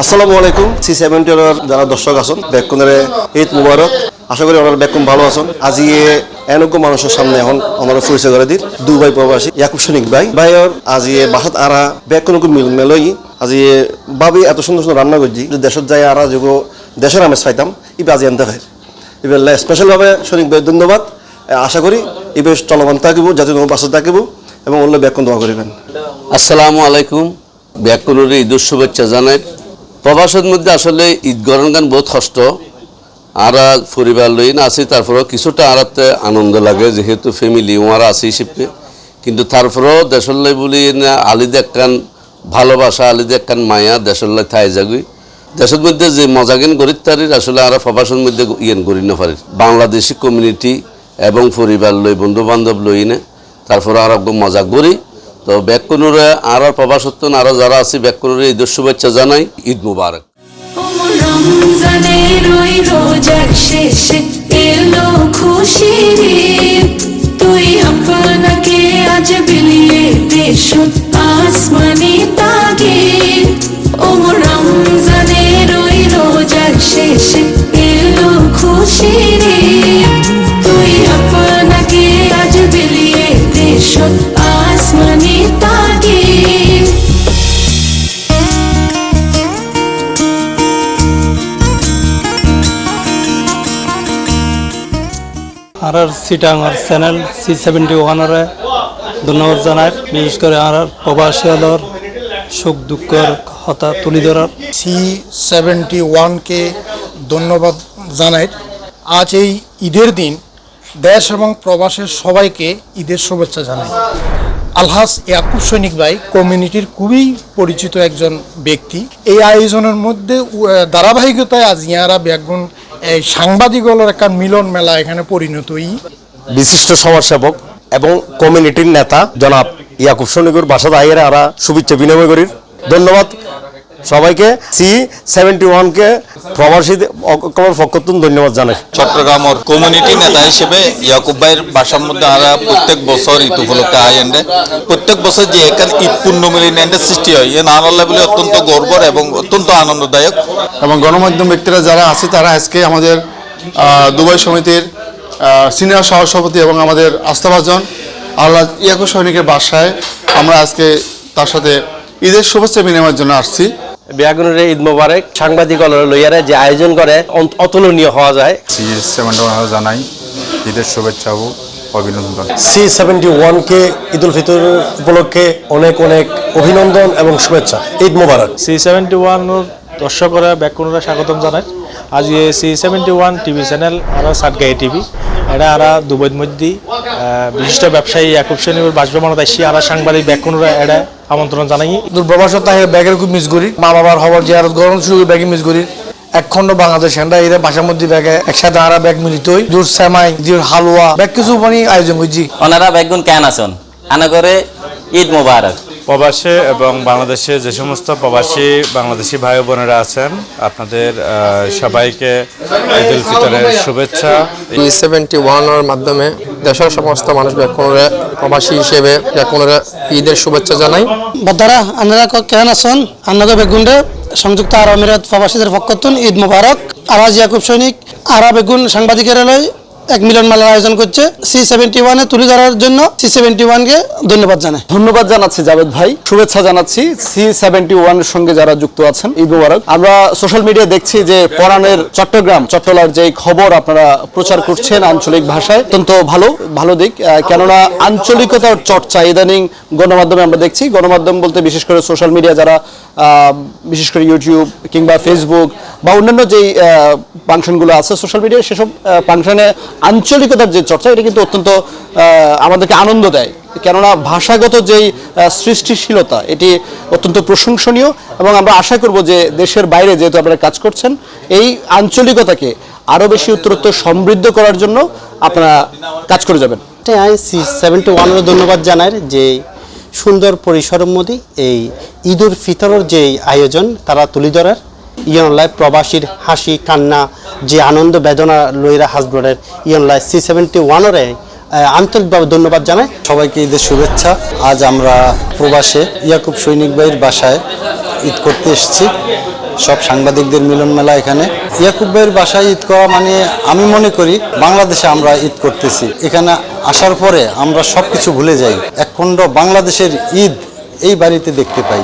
আসসালামু আলাইকুম সি সেভেন্টির যারা দর্শক আছেন বেকুনের ঈদ মুবারক। আশা করি ওনারা বেকুম ভালো আছেন। আজি এনেকো মানুষের সামনে এখন ওনারা পরিচয় করে দিন দুবাই প্রবাসী ইয়াকুব সৈনিক ভাই। ভাইয়ের আজি বাসাত আরা বেকুনকু মিল মেলই। আজি ভাবি এত সুন্দর সুন্দর রান্না করছি। যদি দেশত যাই আরা যোগ, দেশের আমেজ পাইতাম ইবে আজি আনতে হয়। এবার স্পেশালভাবে সৈনিক ভাই ধন্যবাদ। আশা করি এবার চলমান থাকিব যাতে বাসাত থাকিব এবং অন্য বেকুন দোয়া করিবেন। আসসালামু আলাইকুম। ব্যাকুলের ঈদের শুভেচ্ছা জানাই। প্রবাসের মধ্যে আসলে ঈদ গরম গান বহুত কষ্ট। আর পরিবার লই না আছি তারপরেও কিছুটা আরাতে আনন্দ লাগে, যেহেতু ফ্যামিলি ওনারা আছি শিপে কিন্তু তারপরেও দেশল্লাই বলি না, আলিদে একখান ভালোবাসা, আলিদে একখান মায়া দেশল্লাই থাই যাগুই দেশের মধ্যে যে মজাগেন গরিব তারির আসলে আর প্রবাসের মধ্যে ইয়েন করি না পারি। বাংলাদেশি কমিউনিটি এবং পরিবার লই বন্ধু বান্ধব লই নে তারপরে আর মজা করি। তো ব্যাকুনুরে আর প্রবাসত্ব আরও যারা আছে, ব্যাকুনুরে ঈদের শুভেচ্ছা জানাই, ঈদ মুবারক। তুই আপনাকে আর আর চ্যানেল সি সেভেন্টি ওয়ানরে ধন্যবাদ জানাই। বিশেষ করে আর আর সুখ দুঃখের হতা তুলি ধরার। সি সেভেন্টি ওয়ানকে ধন্যবাদ জানাই। আজ এই ঈদের দিন দেশ এবং প্রবাসের সবাইকে ঈদের শুভেচ্ছা জানাই। আলহাস ইয়াকুব সৈনিক ভাই, কমিউনিটির খুবই পরিচিত একজন ব্যক্তি। এই আয়োজনের মধ্যে ধারাবাহিকতায় আজ ইয়ারা ব্যাগুন এই সাংবাদিক সাংবাদিকগুলোর একটা মিলন মেলা এখানে পরিণত হই বিশিষ্ট সমাজসেবক এবং কমিউনিটির নেতা জনাব ইয়াকুব সনিকুর বাসাদ আইয়ের আরা শুভেচ্ছা বিনিময় করি ধন্যবাদ। সবাইকে সি সেভেন্টি ওয়ানকে প্রবাসী পক্ষতুন ধন্যবাদ জানাই। চট্টগ্রামের কমিউনিটি নেতা হিসেবে ইয়াকুব ভাইয়ের বাসার মধ্যে আমরা প্রত্যেক বছর ঈদ উপলক্ষে আই এন্ডে প্রত্যেক বছর যে এখানে ঈদ পূর্ণ মিলিনের সৃষ্টি হয়। এ নানাল্লাহ বলে অত্যন্ত গর্বর এবং অত্যন্ত আনন্দদায়ক। এবং গণমাধ্যম ব্যক্তিরা যারা আছে তারা আজকে আমাদের দুবাই সমিতির সিনিয়র সহসভাপতি এবং আমাদের আস্থাভাজন আল্লাহ ইয়াকু সৈনিকের বাসায় আমরা আজকে তার সাথে ঈদের শুভেচ্ছা বিনিময়ের জন্য আসছি। বেয়াগুনের ঈদ মোবারক সাংবাদিক লইয়ারে যে আয়োজন করে অতুলনীয় হওয়া যায়। জানাই ঈদের শুভেচ্ছা ও অভিনন্দন। সি সেভেন্টি ওয়ানকে ঈদ উল ফিতর উপলক্ষে অনেক অনেক অভিনন্দন এবং শুভেচ্ছা। Eid Mubarak. C seventy one দর্শকরা ব্যাকুণরা স্বাগতম জানাই। আজ C seventy one TV channel আর সাতগাই টিভি এটা আরা দুবৈর মধ্যে বিশিষ্ট ব্যবসায়ী একুব শ্রেণির বাসভবনত আসি আর সাংবাদিক ব্যাকুণরা এটা আমন্ত্রণ জানাই। দুর্বাবসত তাহে ব্যাগের খুব মিস করি। মা বাবার হবার জিয়ারত গরম শুরু ব্যাগে মিস করি। এক খণ্ড বাংলাদেশ এন্ডা এরা বাসার মধ্যে ব্যাগে একসাথে আরা ব্যাগ মিলিত হই। দূর সেমাই দূর হালুয়া ব্যাগ কিছু মানে আয়োজন করছি ওনারা বেগুন কেন আসুন আনা করে ঈদ মোবারক। প্রবাসে এবং বাংলাদেশে যে সমস্ত প্রবাসী বাংলাদেশি ভাই বোনেরা আছেন আপনাদের সবাইকে ঈদ উল ফিতরের শুভেচ্ছা। ই সেভেন্টি ওয়ানের মাধ্যমে দেশের সমস্ত মানুষ ব্যাকুণরে প্রবাসী হিসেবে ব্যাকুণরে ঈদের শুভেচ্ছা জানাই। বদারা আপনারা কেন আছেন? আপনাদের বেগুনরে সংযুক্ত আরব আমিরাত প্রবাসীদের পক্ষতুন ঈদ মোবারক। আরাজ ইয়াকুব সৈনিক আরা বেগুন সাংবাদিকের লয় এক মিলন মেলার আয়োজন করছে সি সেভেন্টি ওয়ানে তুলে ধরার জন্য সি সেভেন্টি ওয়ানকে ধন্যবাদ জানাই। ধন্যবাদ জানাচ্ছি জাভেদ ভাই। শুভেচ্ছা জানাচ্ছি সি সেভেন্টি ওয়ানের সঙ্গে যারা যুক্ত আছেন, ঈদ মুবারক। আমরা সোশ্যাল মিডিয়া দেখছি যে পরাণের চট্টগ্রাম, চট্টলার যে খবর আপনারা প্রচার করছেন আঞ্চলিক ভাষায়, অত্যন্ত ভালো ভালো দিক। কেননা আঞ্চলিকতার চর্চা, ইদানিং গণমাধ্যমে আমরা দেখছি, গণমাধ্যম বলতে বিশেষ করে সোশ্যাল মিডিয়া যারা বিশেষ করে ইউটিউব কিংবা ফেসবুক বা অন্যান্য যেই ফাংশনগুলো আছে সোশ্যাল মিডিয়ায় সেসব ফাংশনে আঞ্চলিকতার যে চর্চা, এটা কিন্তু অত্যন্ত আমাদেরকে আনন্দ দেয়। কেননা ভাষাগত যেই সৃষ্টিশীলতা, এটি অত্যন্ত প্রশংসনীয় এবং আমরা আশা করব যে দেশের বাইরে যেহেতু আপনারা কাজ করছেন, এই আঞ্চলিকতাকে আরও বেশি উত্তরোত্তর সমৃদ্ধ করার জন্য আপনারা কাজ করে যাবেন। সেভেন্টি ওয়ানের ধন্যবাদ জানাই যে সুন্দর পরিসরের মধ্যে এই ঈদ উল ফিতরের যে আয়োজন তারা তুলি ধরার। ইয়নলাই প্রবাসীর হাসি, কান্না, যে আনন্দ, বেদনা লইরা হাসবের ইয়নলাই সি সেভেন্টি ওয়ানরে আন্তরিকভাবে ধন্যবাদ জানাই। সবাইকে ঈদের শুভেচ্ছা। আজ আমরা প্রবাসে ইয়াকুব সৈনিক ভাইয়ের বাসায় ঈদ করতে এসেছি। সব সাংবাদিকদের মিলন মেলা এখানে। ইয়াকুব ভাইয়ের বাসায় ঈদ করা মানে আমি মনে করি বাংলাদেশে আমরা ঈদ করতেছি। এখানে আসার পরে আমরা সব কিছু ভুলে যাই। একখণ্ড বাংলাদেশের ঈদ এই বাড়িতে দেখতে পাই।